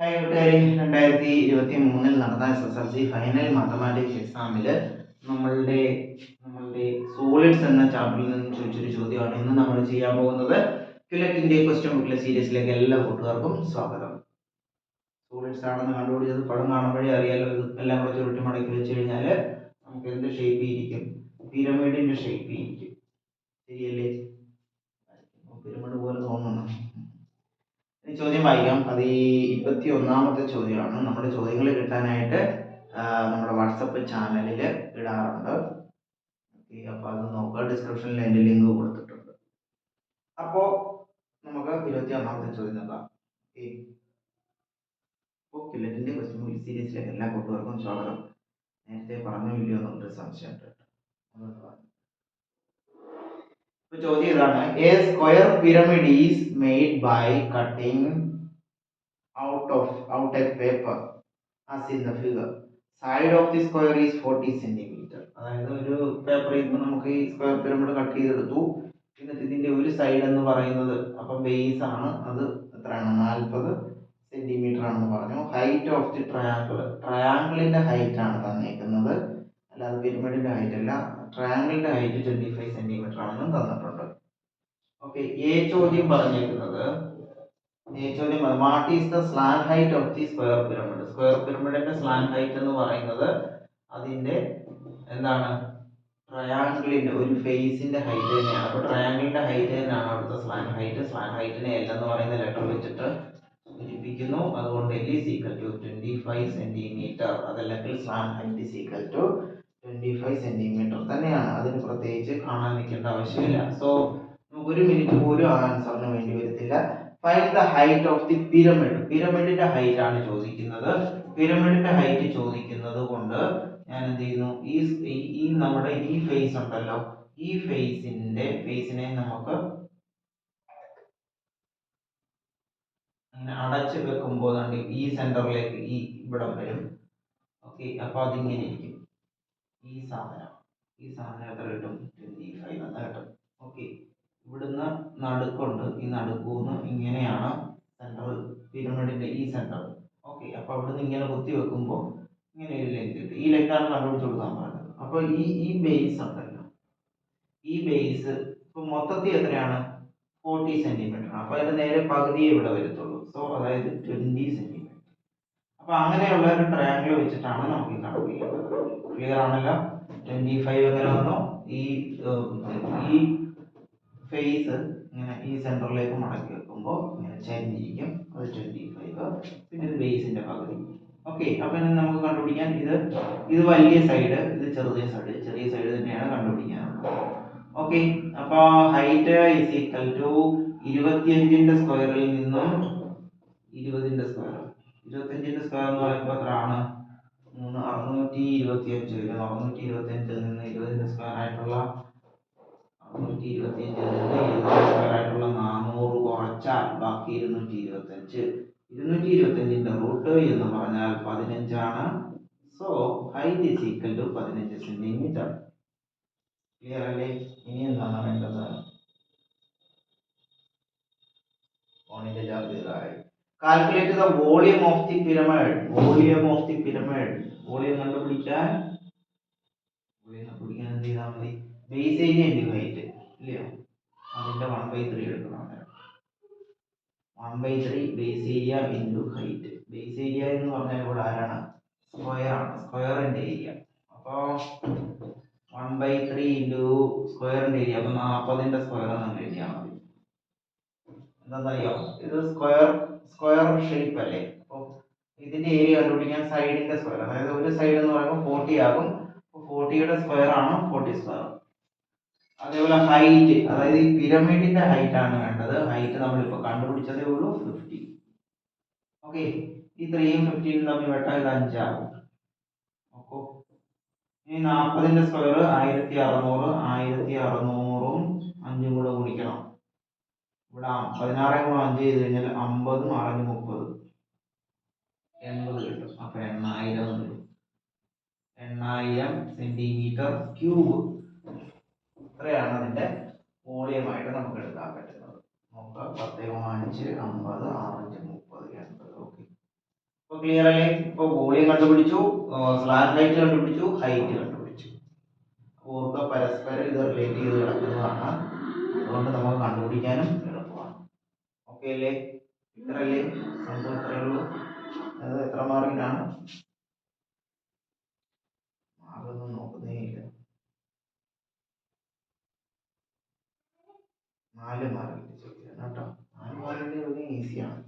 Hi കൂട്ടുകാരി രണ്ടായിരത്തി ഇരുപത്തി മൂന്നിൽ നടന്ന S S L C final mathematics എക്സാമിൽ നമ്മളുടെ നമ്മളുടെ സോളിഡ്സ് എന്ന ചാപ്റ്ററിൽ നിന്ന് ചോദിച്ചൊരു ചോദ്യമാണ് ഇന്ന് നമ്മൾ ചെയ്യാൻ പോകുന്നത്. ക്യുലറ്റിന്റെ ക്വസ്റ്റ്യൻ ബുക്കിലെ സീരീസിലേക്ക് എല്ലാ കൂട്ടുകാർക്കും സ്വാഗതം. സോളിഡ്സ് ആണെന്ന് കണ്ടുപിടിച്ചത് പടം കാണുമ്പോഴേ അറിയാലോ എല്ലാം കൂടെ ചുരുട്ടി മടക്കി വെച്ച് കഴിഞ്ഞാൽ നമുക്ക് എന്ത് ഷേപ്പ് ഇരിക്കും? പിരമിഡിന്റെ ഷേപ്പ് ഇരിക്കും ശരിയല്ലേ പിരമിഡ് പോലെ തോന്നുന്നു ഈ ചോദ്യം വായിക്കാം. അത് ഈ ഇരുപത്തി ഒന്നാമത്തെ ചോദ്യമാണ്. നമ്മുടെ ചോദ്യങ്ങൾ കിട്ടാനായിട്ട് നമ്മുടെ വാട്സപ്പ് ചാനലിൽ ഇടാറുണ്ട്. ഓക്കെ അപ്പോൾ അത് നോക്കുക. ഡിസ്ക്രിപ്ഷനിൽ എന്റെ ലിങ്ക് കൊടുത്തിട്ടുണ്ട്. അപ്പോൾ നമുക്ക് ഇരുപത്തി ഒന്നാമത്തെ ചോദ്യം നോക്കാം. ഓക്കെ. അപ്പോൾ ക്വസ്റ്റ്യൻ സീരീസിലെ എല്ലാ കൂട്ടുകാർക്കും സ്വാഗതം. നേരത്തെ പറഞ്ഞു ഇല്ലയോ എന്നുള്ളൊരു സംശയം ഉണ്ട് കേട്ടോ. അതുകൊണ്ട് പറഞ്ഞു. ഇപ്പൊ ചോദ്യം ഇതാണ്. A square pyramid is made by cutting out of out a paper as in the figure side of the square is forty centimetre അതായത് ഒരു പേപ്പറിൽ നിന്ന് നമുക്ക് ഈ സ്ക്വയർ പിരമിഡ് കട്ട് ചെയ്തെടുത്തു. എന്നിട്ട് ഇതിന്റെ ഒരു സൈഡ് എന്ന് പറയുന്നത് അപ്പം ബേസ് ആണ്. അത് എത്രയാണ്? നാൽപ്പത് സെന്റിമീറ്റർ ആണെന്ന് പറഞ്ഞു. ഹൈറ്റ് ഓഫ് ദി ട്രയാങ്കിൾ ട്രയാങ്കിളിന്റെ ഹൈറ്റ് ആണ് തന്നേക്കുന്നത് അല്ലാതെ പിരമിഡിന്റെ ഹൈറ്റ് അല്ല ട്രയാങ്കിളിന്റെ ഹൈറ്റ് ട്വന്റി ഫൈവ് സെന്റിമീറ്റർ ആണെന്നും തന്നിട്ടുണ്ട്. ഓക്കെ എ ചോദ്യം പറഞ്ഞിരിക്കുന്നത് എ ചോദ്യം what is the slant height of the square pyramid square പിരമിഡിന്റെ slant height എന്ന് പറയുന്നത് അതിന്റെ എന്താണ്? ട്രയാങ്കിളിന്റെ ഒരു ഫേസിന്റെ ഹൈറ്റ് തന്നെയാണ്. അപ്പോൾ ട്രയാങ്കിളിന്റെ ഹൈറ്റ് തന്നെയാണ് അവിടുത്തെ സ്ലാൻ ഹൈറ്റ് സ്ലാൻ ഹൈറ്റിനെ എൽ എന്ന് പറയുന്ന ലെറ്റർ വെച്ചിട്ട് സൂചിപ്പിക്കുന്നു. അതുകൊണ്ട് L is equal to twenty five centimetre അതല്ലെങ്കിൽ slant height is to twenty five centimetre തന്നെയാണ്. അതിന് പ്രത്യേകിച്ച് കാണാൻ നിൽക്കേണ്ട ആവശ്യമില്ല. സോ നമുക്കൊരു മിനിറ്റ് പോലും ആൻസറിന് വേണ്ടി വരത്തില്ല. Find the height of the pyramid പിരമിഡിന്റെ height ആണ് ചോദിക്കുന്നത്. പിരമിഡിന്റെ ഹൈറ്റ് ചോദിക്കുന്നത് കൊണ്ട് ഞാൻ എന്ത് ചെയ്യുന്നു? ഈ ഈ- നമ്മുടെ ഈ ഫേസ് ഉണ്ടല്ലോ. ഈ ഫേസിന്റെ ഫേസിനെ നമുക്ക് അങ്ങനെ അടച്ചു വെക്കുമ്പോൾ ഈ സെന്ററിലേക്ക് ഈ ഇവിടം വരും. ഓക്കെ അപ്പൊ അതിങ്ങനെ ഇരിക്കും. ഈ സാധനം. ഈ സാധനം എത്ര കിട്ടും? ട്വന്റി ഫൈവ് എന്ന് കിട്ടും. ഓക്കെ ഇവിടുന്ന് നടുക്കുണ്ട്. ഈ നടുക്കൂന്ന് ഇങ്ങനെയാണ് സെന്റർ പിരമിഡിന്റെ ഈ സെന്റർ ഓക്കെ അപ്പോൾ അവിടുന്ന് ഇങ്ങനെ കുത്തി വെക്കുമ്പോൾ ഇങ്ങനെ ഒരു ലെങ്ത് കിട്ടും. ഈ ലെങ്ത് ആണ് കണ്ടുപിടിച്ച് കൊടുക്കാൻ പറഞ്ഞത് അപ്പൊ ഈ ഈ ബേസ് ഉണ്ടല്ലോ. ഈ ബേസ് ഇപ്പൊ മൊത്തത്തിൽ എത്രയാണ്? ഫോർട്ടി സെന്റിമീറ്റർ അപ്പോൾ അതിന്റെ നേരെ പകുതിയെ ഇവിടെ വരത്തുള്ളൂ. സോ അതായത് ട്വന്റി സെന്റിമീറ്റർ അപ്പൊ അങ്ങനെയുള്ള ഒരു ട്രയാങ്കിൾ വെച്ചിട്ടാണ് നമുക്ക് കണക്ക് ക്ലിയർ ആണല്ലോ? ട്വന്റി ഫൈവ് എങ്ങനെ വന്നു. ഈ ഈ ഫേസ് ഇങ്ങനെ ഈ സെന്ററിലേക്ക് മടക്കി വെക്കുമ്പോൾ ഇങ്ങനെ ചരിഞ്ഞിരിക്കും അത് ട്വന്റി ഫൈവ് പിന്നെ ഇത് ബേസിന്റെ പകുതി. ഓക്കെ അപ്പൊ ഇനി നമുക്ക് കണ്ടുപിടിക്കാൻ ഇത് ഇത് വലിയ സൈഡ് ഇത് ചെറിയ സൈഡ് ചെറിയ സൈഡ് തന്നെയാണ് കണ്ടുപിടിക്കാൻ ഓക്കെ അപ്പൊ ഹൈറ്റ് ഈസ് ഈക്വൽ ടു ഇരുപത്തിയഞ്ചിന്റെ സ്ക്വയറിൽ നിന്നും ഇരുപതിന്റെ സ്ക്വയർ ഇരുപത്തിയഞ്ചിന്റെ സ്ക്വയർ എന്ന് പറയുമ്പോൾ എത്രയാണ് മൂന്ന് അറുന്നൂറ്റി ഇരുപത്തി അഞ്ച് വരും അറുന്നൂറ്റി ഇരുപത്തി അഞ്ചിൽ നിന്ന് ഇരുപതിന്റെ സ്ക്വയർ ആയിട്ടുള്ള അറുന്നൂറ്റി ഇരുപത്തി അഞ്ചിൽ നിന്ന് ഇരുപതിന്റെ സ്ക്വയർ ആയിട്ടുള്ള നാനൂറ് കുറച്ചാൽ ബാക്കി ഇരുന്നൂറ്റി ഇരുപത്തി അഞ്ച് ഇരുന്നൂറ്റി ഇരുപത്തി അഞ്ചിന്റെ റൂട്ട് എന്ന് പറഞ്ഞാൽ പതിനഞ്ചാണ്. So height is equal to പതിനഞ്ച് സെന്റിമീറ്റർ ക്ലിയർ അല്ലേ? ഇനി എന്താണ് വേണ്ടത്? ഫോണിന്റെ charge calculate the volume of the pyramid volume of the pyramid volume കണ്ടുപിടിക്കാൻ വോളിയം കണ്ടുപിടിക്കാൻ എന്ത് ചെയ്താൽ മതി? ബേസ് ഏരിയ ഉണ്ട് ഹൈറ്റ് ഇല്ലയോ അതിന്റെ വൺ ബൈ ത്രീ എടുക്കണം. One by three base area into height base area എന്ന് പറഞ്ഞാൽ ഇവിടെ ആരാണ്? സ്ക്വയർ ആണ്. സ്ക്വയറിന്റെ ഏരിയ അപ്പോൾ വൺ ബൈ ത്രീ ഇന്റു സ്ക്വയറിന്റെ ഏരിയ അപ്പൊ നാൽപ്പതിന്റെ സ്ക്വയർ എന്ന് എഴുതിയാൽ മതി. എന്താണെന്നറിയോ ഇത് സ്ക്വയർ സ്ക്വയർ ഷേപ്പ് അല്ലേ? അപ്പോൾ ഇതിന്റെ ഏരിയ കണ്ടുപിടിക്കാൻ സൈഡിന്റെ സ്ക്വയർ അതായത് ഒരു സൈഡ് എന്ന് പറയുമ്പോൾ ഫോർട്ടി ആകും. ഫോർട്ടിയുടെ സ്ക്വയർ ആണ് ഫോർട്ടി സ്ക്വയർ അതേപോലെ ഹൈറ്റ് അതായത് ഈ പിരമിഡിന്റെ ഹൈറ്റ് ആണ് വേണ്ടത്. ഹൈറ്റ് നമ്മളിപ്പോൾ കണ്ടുപിടിച്ചതേ ഉള്ളൂ. ഫിഫ്റ്റി ഓക്കെ ഈ ത്രീയും ഫിഫ്റ്റീനും തമ്മിൽ വെട്ടാൻ ഇത് അഞ്ചാകും. ഓക്കോ ഇനി നാൽപ്പതിന്റെ സ്ക്വയർ ആയിരത്തി അറുന്നൂറ് ആയിരത്തി അറുന്നൂറും അഞ്ചും കൂടെ ഗുണിക്കണം. ഇവിടെ പതിനാറ് കൂടെ അഞ്ച് ചെയ്ത് കഴിഞ്ഞാൽ അമ്പത് മറഞ്ഞ് മുപ്പത്. എൺപത് കിട്ടും. അപ്പൊ എണ്ണായിരം എന്ന് കിട്ടും. എണ്ണായിരം സെന്റിമീറ്റർ ക്യൂബ് ഇത്രയാണ് അതിന്റെ വോളിയമായിട്ട് നമുക്ക് എടുക്കാൻ പറ്റുന്നത്. നമുക്ക് പത്ത് അഞ്ച് അമ്പത് ആറഞ്ച് മുപ്പത് എൺപത്. ഓക്കെ ഇപ്പൊ ക്ലിയർ അല്ലേ? ഇപ്പൊ വോളിയം കണ്ടുപിടിച്ചു. സ്ലാൻ ലൈറ്റ് കണ്ടുപിടിച്ചു ഹൈറ്റ് കണ്ടുപിടിച്ചു. ഓർക്ക പരസ്പരം ഇത് റിലേറ്റ് ചെയ്ത് കിടക്കുന്നതാണ്. അതുകൊണ്ട് നമുക്ക് കണ്ടുപിടിക്കാനും ഓക്കെ അല്ലേ ഇത്രയല്ലേ? സംഭവം ഇത്രയേ ഉള്ളൂ. അത് എത്ര മാർക്കിനാണ് മാർക്കൊന്നും നോക്കുന്നേ നാല് മാർക്കിന് ചോദിക്കണം കേട്ടോ. നാല് മാർക്കിന് ചോദ്യം ഈസിയാണ്